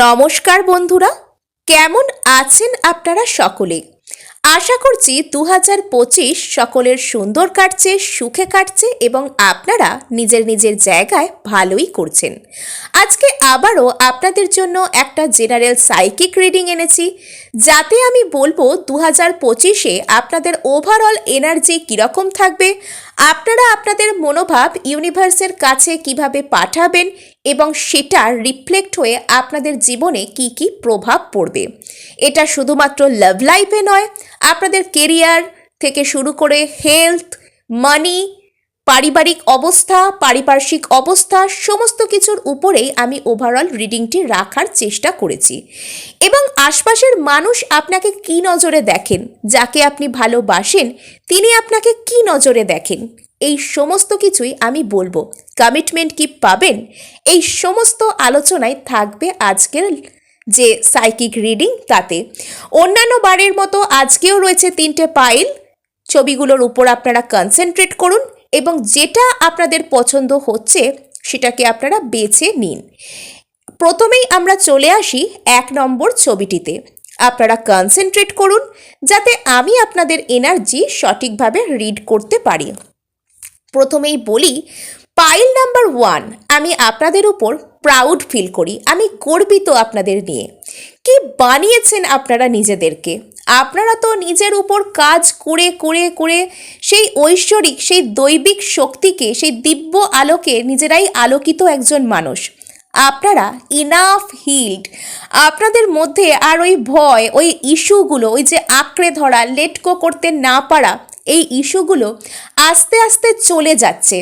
নমস্কার বন্ধুরা, কেমন আছেন আপনারা সকলে? আশা করছি দু হাজার পঁচিশ সকলের সুন্দর কাটছে, সুখে কাটছে এবং আপনারা নিজের নিজের জায়গায় ভালোই করছেন। আজকে আবারও আপনাদের জন্য একটা জেনারেল সাইকিক রিডিং এনেছি, যাতে আমি বলব দু হাজার পঁচিশে আপনাদের ওভারঅল এনার্জি কীরকম থাকবে আপনারা আপনাদের মনোভাব ইউনিভার্সের কাছে কীভাবে পাঠাবেন এবং সেটা রিফ্লেক্ট হয়ে আপনাদের জীবনে কি কি প্রভাব পড়বে? এটা শুধুমাত্র লাভ লাইফে নয়, আপনাদের কেরিয়ার থেকে শুরু করে হেলথ মানি পারিবারিক অবস্থা, পারিপার্শ্বিক অবস্থা, সমস্ত কিছুর উপরেই আমি ওভারঅল রিডিংটি রাখার চেষ্টা করেছি। এবং আশপাশের মানুষ আপনাকে কি নজরে দেখেন, যাকে আপনি ভালোবাসেন, তিনি আপনাকে কি নজরে দেখেন, এই সমস্ত কিছুই আমি বলব। কমিটমেন্ট কি পাবেন, এই সমস্ত আলোচনায় থাকবে আজকের যে সাইকিক রিডিং তাতে। অন্যান্য বারের মতো আজকেও রয়েছে তিনটে পাইল ছবিগুলোর উপর আপনারা কনসেন্ট্রেট করুন। এবং যেটা আপনাদের পছন্দ হচ্ছে, সেটাকে আপনারা বেছে নিন। প্রথমেই আমরা চলে আসি এক নম্বর ছবিটিতে। আপনারা কনসেন্ট্রেট করুন, যাতে আমি আপনাদের এনার্জি সঠিকভাবে রিড করতে পারি। প্রথমেই বলি পাইল নাম্বার ওয়ান আমি আপনাদের উপর প্রাউড ফিল করি। আমি গর্বিত আপনাদের নিয়ে। কি বানিয়েছেন আপনারা নিজেদেরকে? আপনারা তো নিজের উপর কাজ করে করে করে সেই ঐশ্বরিক, সেই দৈবিক শক্তিকে, সেই দিব্য আলোকে নিজেরাই আলোকিত একজন মানুষ। আপনারা ইনাফ হিল্ড আপনাদের মধ্যে আর ওই ভয়, ওই ইস্যুগুলো, ওই যে আঁকড়ে ধরা লেটকো করতে না পারা, এই ইস্যুগুলো আস্তে আস্তে চলে যাচ্ছে।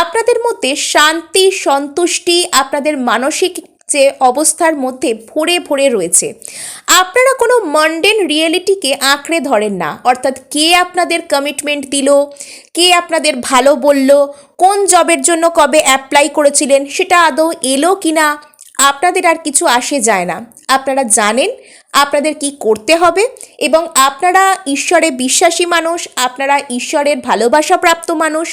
আপনাদের মধ্যে শান্তি, সন্তুষ্টি, আপনাদের মানসিক যে অবস্থার মধ্যে ভরে ভরে রয়েছে। আপনারা কোনো মন্ডেন রিয়েলিটিকে আঁকড়ে ধরেন না। অর্থাৎ কে আপনাদের কমিটমেন্ট দিল? কে আপনাদের ভালো বলল? কোন জবের জন্য কবে অ্যাপ্লাই করেছিলেন? সেটা আদৌ এলো কি না আপনাদের আর কিছু আসে যায় না। আপনারা জানেন আপনাদের কি করতে হবে এবং আপনারা ঈশ্বরে বিশ্বাসী মানুষ, আপনারা ঈশ্বরের ভালোবাসা প্রাপ্ত মানুষ,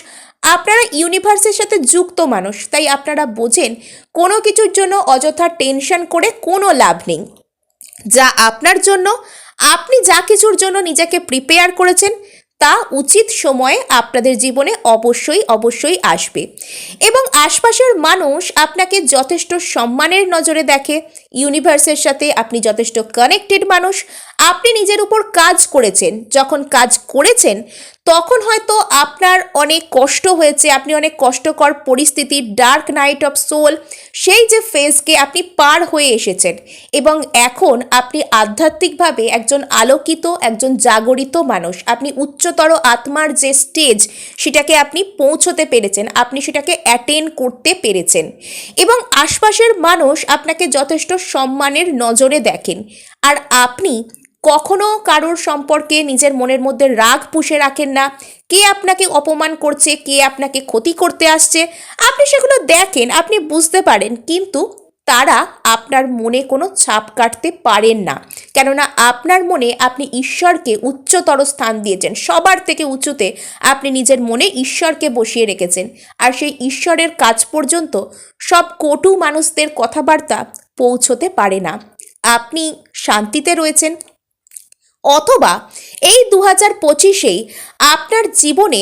আপনারা ইউনিভার্সের সাথে যুক্ত মানুষ। তাই আপনারা বোঝেন কোনো কিছুর জন্য অযথা টেনশন করে কোনো লাভ নেই। যা আপনার জন্য, আপনি যা কিছুর জন্য নিজেকে প্রিপেয়ার করেছেন তা উচিত সময়ে আপনাদের জীবনে অবশ্যই অবশ্যই আসবে। এবং আশপাশের মানুষ আপনাকে যথেষ্ট সম্মানের নজরে দেখে ইউনিভার্সের সাথে আপনি যথেষ্ট কানেক্টেড মানুষ, আপনি নিজের উপর কাজ করেছেন, যখন কাজ করেছেন, তখন হয়তো আপনার অনেক কষ্ট হয়েছে, আপনি অনেক কষ্টকর পরিস্থিতি ডার্ক নাইট অফ সোল সেই যে ফেজকে আপনি পার হয়ে এসেছেন। এবং এখন আপনি আধ্যাত্মিকভাবে একজন আলোকিত, একজন জাগরিত মানুষ, আপনি উচ্চতর আত্মার যে স্টেজ সেটাকে আপনি পৌঁছতে পেরেছেন, আপনি সেটাকে অ্যাটেন্ড করতে পেরেছেন। এবং আশপাশের মানুষ আপনাকে যথেষ্ট সম্মানের নজরে দেখেন। আর আপনি কখনো কারোর সম্পর্কে নিজের মনের মধ্যে রাগ পুষে রাখেন না। কে আপনাকে অপমান করছে, কে আপনাকে ক্ষতি করতে আসছে, আপনি সেগুলো দেখেন, আপনি বুঝতে পারেন। কিন্তু তারা আপনার মনে কোনো ছাপ কাটতে পারেন না। কেননা আপনার মনে আপনি ঈশ্বরকে উচ্চতর স্থান দিয়েছেন। সবার থেকে উঁচুতে আপনি নিজের মনে ঈশ্বরকে বসিয়ে রেখেছেন। আর সেই ঈশ্বরের কাজ পর্যন্ত সব কটু মানুষদের কথাবার্তা পৌঁছতে পারে না। আপনি শান্তিতে রয়েছেন। অথবা এই দু হাজার পঁচিশেই আপনার জীবনে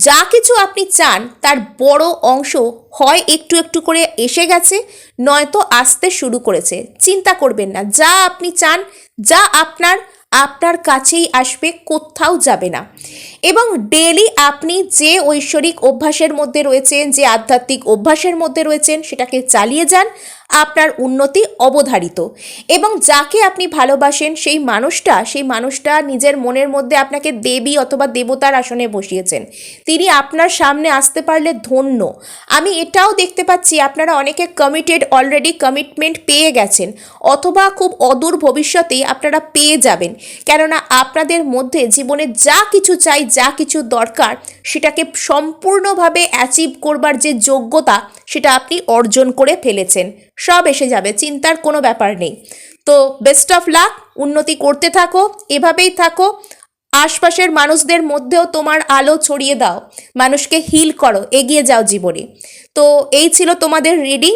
যা কিছু আপনি চান, তার বড় অংশ হয় একটু একটু করে এসে গেছে, নয়তো আসতে শুরু করেছে। চিন্তা করবেন না, যা আপনি চান, যা আপনার আপনার কাছেই আসবে, কোথাও যাবে না। এবং ডেলি আপনি যে ঐশ্বরিক অভ্যাসের মধ্যে রয়েছেন, যে আধ্যাত্মিক অভ্যাসের মধ্যে রয়েছেন, সেটাকে চালিয়ে যান। আপনার উন্নতি অবধারিত। এবং যাকে আপনি ভালোবাসেন, সেই মানুষটা সেই মানুষটা নিজের মনের মধ্যে আপনাকে দেবী অথবা দেবতার আসনে বসিয়েছেন। তিনি আপনার সামনে আসতে পারলে ধন্য। আমি এটাও দেখতে পাচ্ছি, আপনারা অনেকে কমিটেড অলরেডি কমিটমেন্ট পেয়ে গেছেন। অথবা খুব অদূর ভবিষ্যতেই আপনারা পেয়ে যাবেন। কেননা আপনাদের মধ্যে জীবনে যা কিছু চাই, যা কিছু দরকার, সেটাকে সম্পূর্ণভাবে অ্যাচিভ করবার যে যোগ্যতা, সেটা আপনি অর্জন করে ফেলেছেন। সব এসে যাবে, চিন্তার কোনো ব্যাপার নেই। তো বেস্ট অফ লাক উন্নতি করতে থাকো, এভাবেই থাকো। আশপাশের মানুষদের মধ্যেও তোমার আলো ছড়িয়ে দাও, মানুষকে হিল করো, এগিয়ে যাও জীবনে। তো এই ছিল তোমাদের রিডিং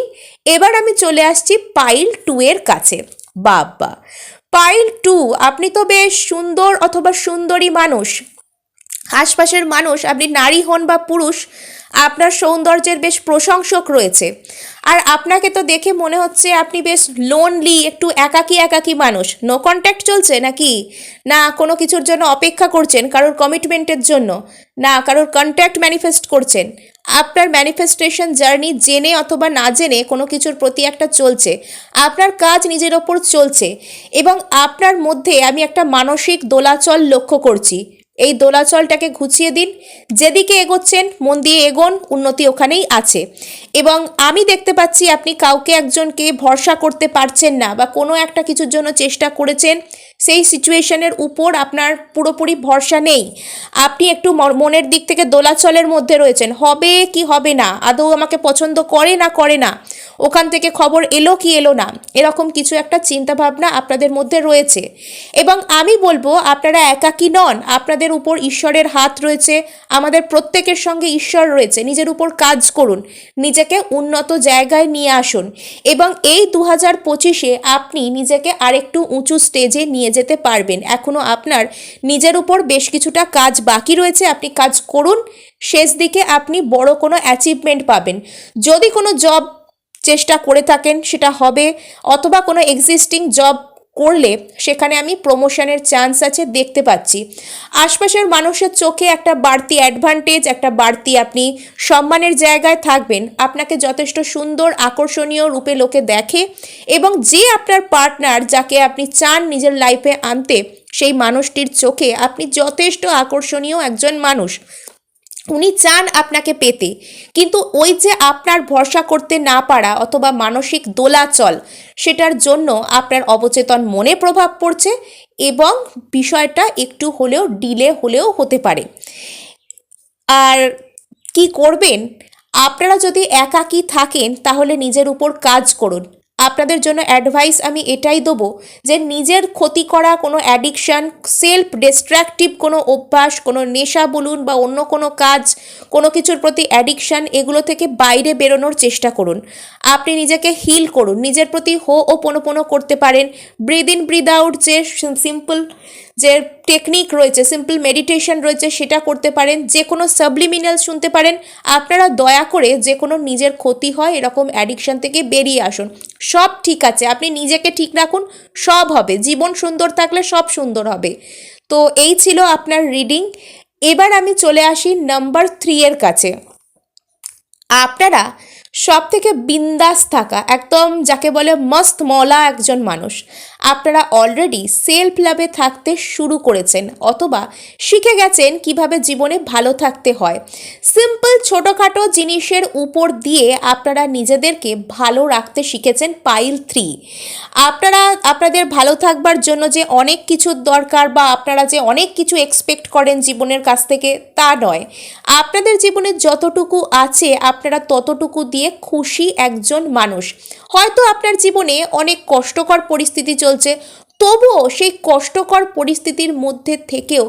এবার আমি চলে আসছি পাইল টু এর কাছে। বাবা পাইল টু আপনি তো বেশ সুন্দর অথবা সুন্দরী মানুষ। আশপাশের মানুষ, আপনি নারী হন বা পুরুষ আপনার সৌন্দর্যের বেশ প্রশংসক রয়েছে। আর আপনাকে তো দেখে মনে হচ্ছে আপনি বেশ লোনলি একটু একাকী একাকী মানুষ। নো কন্ট্যাক্ট চলছে নাকি? না, কোনো কিছুর জন্য অপেক্ষা করছেন কারোর কমিটমেন্টের জন্য। না, কারোর কন্ট্যাক্ট ম্যানিফেস্ট করছেন। আপনার ম্যানিফেস্টেশন জার্নি জেনে অথবা না জেনে কোনো কিছুর প্রতি একটা চলছে। আপনার কাজ নিজের ওপর চলছে। এবং আপনার মধ্যে আমি একটা মানসিক দোলাচল লক্ষ্য করছি। এই দোলাচলটাকে ঘুচিয়ে দিন। যেদিকে এগোচ্ছেন, মন দিয়ে এগোন, উন্নতি ওখানেই আছে। এবং আমি দেখতে পাচ্ছি আপনি কাউকে একজনকে ভরসা করতে পারছেন না বা কোনো একটা কিছুর জন্য চেষ্টা করেছেন সেই সিচুয়েশনের উপর আপনার পুরোপুরি ভরসা নেই। আপনি একটু মনের দিক থেকে দোলাচলের মধ্যে রয়েছেন। হবে কি হবে না? আদৌ আমাকে পছন্দ করে না করে না? ওখান থেকে খবর এলো কি এলো না? এরকম কিছু একটা চিন্তাভাবনা আপনাদের মধ্যে রয়েছে। এবং আমি বলব, আপনারা একাকী নন। আপনাদের উপর ঈশ্বরের হাত রয়েছে। আমাদের প্রত্যেকের সঙ্গে ঈশ্বর রয়েছে। নিজের উপর কাজ করুন। নিজেকে উন্নত জায়গায় নিয়ে আসুন। এবং এই দু হাজার পঁচিশে আপনি নিজেকে আরেকটু উঁচু স্টেজে নিয়ে যেতে পারবেন। এখনও আপনার নিজের উপর বেশ কিছুটা কাজ বাকি রয়েছে, আপনি কাজ করুন, শেষ দিকে আপনি বড় কোনো অ্যাচিভমেন্ট পাবেন। যদি কোনো জব চেষ্টা করে থাকেন, সেটা হবে, অথবা কোনো এক্সিস্টিং জব করলে সেখানে আমি প্রমোশনের চান্স আছে, দেখতে পাচ্ছি। আশপাশের মানুষের চোখে একটা বাড়তি অ্যাডভান্টেজ একটা বাড়তি আপনি সম্মানের জায়গায় থাকবেন। আপনাকে যথেষ্ট সুন্দর, আকর্ষণীয় রূপে লোকে দেখে এবং যে আপনার পার্টনার যাকে আপনি চান নিজের লাইফে আনতে, সেই মানুষটির চোখে আপনি যথেষ্ট আকর্ষণীয় একজন মানুষ। উনি চান আপনাকে পেতে। কিন্তু ওই যে আপনার ভরসা করতে না পারা অথবা মানসিক দোলাচল, সেটার জন্য আপনার অবচেতন মনে প্রভাব পড়ছে এবং বিষয়টা একটু হলেও ডিলে হলেও হতে পারে। আর কি করবেন? আপনারা যদি একাকী থাকেন, তাহলে নিজের উপর কাজ করুন। আপনাদের জন্য অ্যাডভাইস আমি এটাই দেবো যে নিজের ক্ষতি করা কোনো অ্যাডিকশান সেলফ ডিস্ট্রাকটিভ কোনো অভ্যাস, কোনো নেশা বলুন বা অন্য কোনো কাজ, কোনো কিছুর প্রতি অ্যাডিকশান এগুলো থেকে বাইরে বেরোনোর চেষ্টা করুন। আপনি নিজেকে হিল করুন। নিজের প্রতি হো ও পোনো করতে পারেন। ব্রিদ ইন ব্রিদ আউট যে সিম্পল যে টেকনিক রয়েছে সিম্পল মেডিটেশন রয়েছে, সেটা করতে পারেন যে কোনো সাবলিমিনাল শুনতে পারেন। আপনারা দয়া করে যে কোনো নিজের ক্ষতি হয়, এরকম অ্যাডিকশন থেকে বেরিয়ে আসুন। সব ঠিক আছে, আপনি নিজেকে ঠিক রাখুন, সব হবে। জীবন সুন্দর থাকলে সব সুন্দর হবে। তো এই ছিল আপনার রিডিং এবার আমি চলে আসি নাম্বার থ্রি এর কাছে। আপনারা সব থেকে বিন্দাস থাকা, একদম যাকে বলে মস্ত মলা একজন মানুষ। আপনারা অলরেডি সেলফ লাভে থাকতে শুরু করেছেন, অথবা শিখে গেছেন কীভাবে জীবনে ভালো থাকতে হয়। সিম্পল ছোটোখাটো জিনিসের উপর দিয়ে আপনারা নিজেদেরকে ভালো রাখতে শিখেছেন পাইল থ্রি আপনারা, আপনাদের ভালো থাকবার জন্য যে অনেক কিছুর দরকার বা আপনারা যে অনেক কিছু এক্সপেক্ট করেন জীবনের কাছ থেকে, তা নয়। আপনাদের জীবনে যতটুকু আছে, আপনারা ততটুকু দিয়ে খুশি একজন মানুষ। হয়তো আপনার জীবনে অনেক কষ্টকর পরিস্থিতি চলছে, তবুও সেই কষ্টকর পরিস্থিতির মধ্যে থেকেও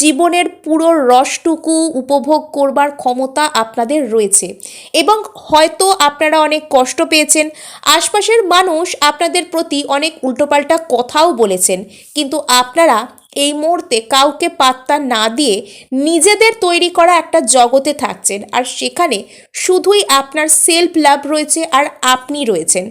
জীবনের পুরো রসটুকু উপভোগ করবার ক্ষমতা আপনাদের রয়েছে। এবং হয়তো আপনারা অনেক কষ্ট পেয়েছেন, আশপাশের মানুষ আপনাদের প্রতি অনেক উল্টোপাল্টা কথাও বলেছেন, কিন্তু আপনারা এই মুহূর্তে কাউকে পাত্তা না দিয়ে নিজেদের তৈরি করা একটা জগতে থাকছেন। আর সেখানে শুধুই আপনার সেলফ লাভ রয়েছে আর আপনি রয়েছেন।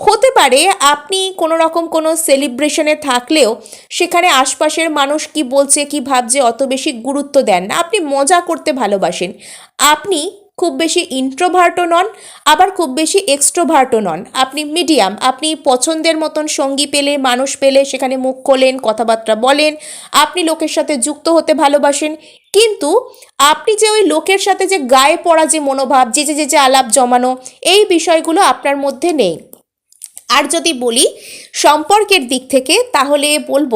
হতে পারে আপনি কোনো রকম কোনো সেলিব্রেশনে থাকলেও সেখানে আশপাশের মানুষ কি বলছে, কি ভাবছে, অত বেশি গুরুত্ব দেন না। আপনি মজা করতে ভালোবাসেন। আপনি খুব বেশি ইন্ট্রোভার্টও নন, আবার খুব বেশি এক্সট্রোভার্টও নন। আপনি মিডিয়াম আপনি পছন্দের মতন সঙ্গী পেলে, মানুষ পেলে, সেখানে মুখ খোলেন, কথাবার্তা বলেন, আপনি লোকের সাথে যুক্ত হতে ভালোবাসেন, কিন্তু আপনি যে ওই লোকের সাথে যে গায়ে পড়া যে মনোভাব যে যে যে আলাপ জমানো, এই বিষয়গুলো আপনার মধ্যে নেই। আর যদি বলি সম্পর্কের দিক থেকে, তাহলে বলব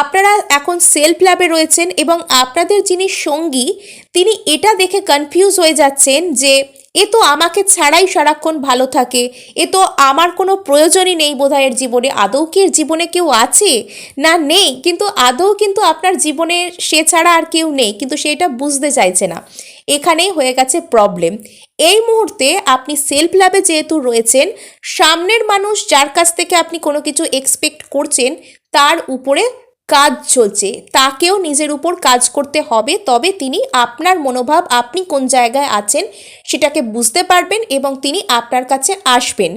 আপনারা এখন সেলফ ল্যাবে রয়েছেন এবং আপনাদের যিনি সঙ্গী, তিনি এটা দেখে কনফিউজ হয়ে যাচ্ছেন যে এ তো আমাকে ছাড়াই সারাক্ষণ ভালো থাকে। এ তো আমার কোনো প্রয়োজনই নেই বোধহয় এর জীবনে। আদৌ কি এর জীবনে কেউ আছে? না, নেই। কিন্তু আদৌ কিন্তু আপনার জীবনে সে ছাড়া আর কেউ নেই। কিন্তু সেটা বুঝতে চাইছে না। এখানেই হয়ে গেছে প্রবলেম এই মুহূর্তে আপনি সেলফ লাভে যেহেতু রয়েছেন, সামনের মানুষ যার কাছ থেকে আপনি কোনো কিছু এক্সপেক্ট করছেন, তার উপরে কাজ চলছে, তাকেও নিজের উপর কাজ করতে হবে, তবে তিনি আপনার মনোভাব, আপনি কোন জায়গায় আছেন সেটাকে বুঝতে পারবেন এবং তিনি আপনার কাছে আসবেন।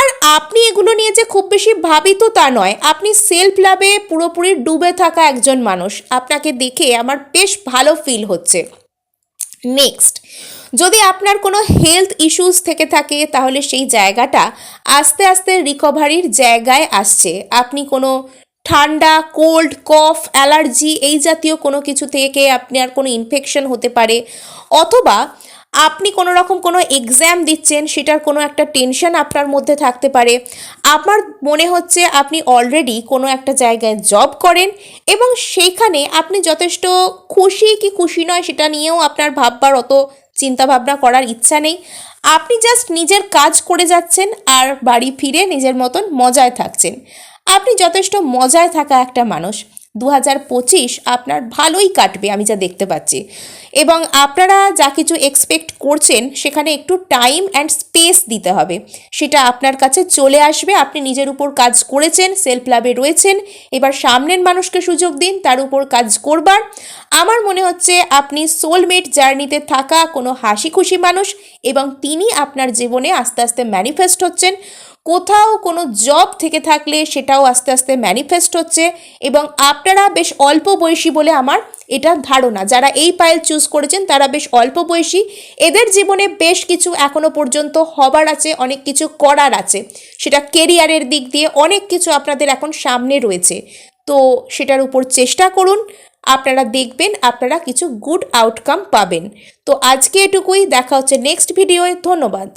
আর আপনি এগুলো নিয়ে যে খুব বেশি ভাবিত তা নয়, আপনি সেলফ লাভে পুরোপুরি ডুবে থাকা একজন মানুষ, আপনাকে দেখে আমার বেশ ভালো ফিল হচ্ছে। নেক্সট যদি আপনার কোনো হেলথ ইস্যুস থেকে থাকে, তাহলে সেই জায়গাটা আস্তে আস্তে রিকভারির জায়গায় আসছে। আপনি কোনো ঠান্ডা কোল্ড কফ অ্যালার্জি এই জাতীয় কোনো কিছু থেকে আপনার কোনো ইনফেকশন হতে পারে। অথবা আপনি কোনো রকম কোনো এক্সাম দিচ্ছেন, সেটার কোনো একটা টেনশন আপনার মধ্যে থাকতে পারে। আমার মনে হচ্ছে আপনি অলরেডি কোনো একটা জায়গায় জব করেন এবং সেইখানে আপনি যথেষ্ট খুশি কি খুশি নয় সেটা নিয়েও আপনার ভাববার অত চিন্তাভাবনা করার ইচ্ছা নেই। আপনি জাস্ট নিজের কাজ করে যাচ্ছেন আর বাড়ি ফিরে নিজের মতন মজায় থাকছেন। আপনি যথেষ্ট মজায় থাকা একটা মানুষ। দু হাজার পঁচিশ আপনার ভালোই কাটবে, আমি যা দেখতে পাচ্ছি। এবং আপনারা যা কিছু এক্সপেক্ট করছেন, সেখানে একটু টাইম অ্যান্ড স্পেস দিতে হবে। সেটা আপনার কাছে চলে আসবে, আপনি নিজের উপর কাজ করেছেন সেলফ লাভে রয়েছেন। এবার সামনের মানুষকে সুযোগ দিন, তার উপর কাজ করবার। আমার মনে হচ্ছে আপনি সোলমেট জার্নিতে থাকা কোনো হাসি খুশি মানুষ এবং তিনি আপনার জীবনে আস্তে আস্তে ম্যানিফেস্ট হচ্ছেন। কোথাও কোনো জব থেকে থাকলে সেটাও আস্তে আস্তে ম্যানিফেস্ট হচ্ছে এবং আপনারা বেশ অল্প বয়সী বলে আমার এটা ধারণা। যারা এই পাইল চুজ করেছেন, তারা বেশ অল্প বয়সী। এদের জীবনে বেশ কিছু এখনও পর্যন্ত হবার আছে, অনেক কিছু করার আছে। সেটা কেরিয়ারের দিক দিয়ে অনেক কিছু আপনাদের এখন সামনে রয়েছে। তো সেটার উপর চেষ্টা করুন, আপনারা দেখবেন, আপনারা কিছু গুড আউটকাম পাবেন। তো আজকে এটুকুই, দেখা হচ্ছে নেক্সট ভিডিওয়ে ধন্যবাদ।